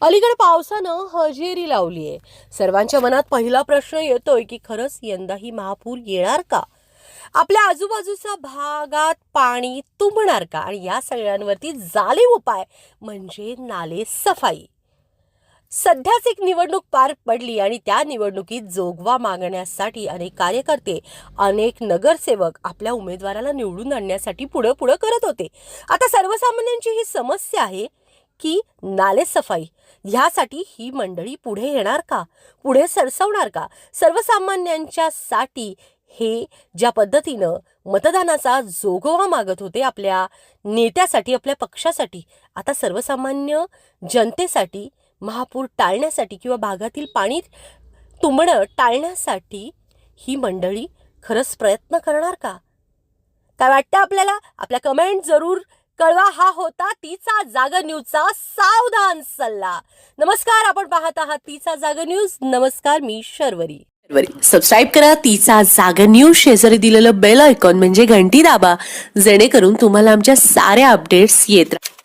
अलीकडे पावसानं हजेरी लावली आहे. सर्वांच्या मनात पहिला प्रश्न येतोय की खरंच यंदाही महापूर येणार का? आपल्या आजूबाजूच्या भागात पाणी तुंबणार का? आणि या सगळ्यांवरती जालीम उपाय म्हणजे नाले सफाई. सध्याच एक निवडणूक पार पडली आणि त्या निवडणुकीत जोगवा मागण्यासाठी अनेक कार्यकर्ते अनेक नगरसेवक आपल्या उमेदवाराला निवडून आणण्यासाठी पुढं पुढं करत होते. आता सर्वसामान्यांची ही समस्या आहे की नाले सफाई. ह्यासाठी ही मंडळी पुढे येणार का? पुढे सरसवणार का? सर्वसामान्यांच्यासाठी हे ज्या पद्धतीनं मतदानाचा जोगवा मागत होते आपल्या नेत्यासाठी आपल्या पक्षासाठी आता सर्वसामान्य जनतेसाठी महापूर टाळण्यासाठी किंवा भागातील पाणी तुंबणं टाळण्यासाठी ही मंडळी खरंच प्रयत्न करणार का? काय वाटतं आपल्याला? आपल्या कमेंट जरूर कळवा हा होता तिचा जाग न्यूजचा सावधान सल्ला. नमस्कार आपण पाहत आहात तिचा जाग न्यूज. नमस्कार मी शर्वरी. सबस्क्राईब करा तिचा जाग न्यूज. शेजारी दिलेलं बेल आयकॉन म्हणजे घंटी दाबा. जेणेकरून तुम्हाला आमच्या साऱ्या अपडेट्स येत राहतात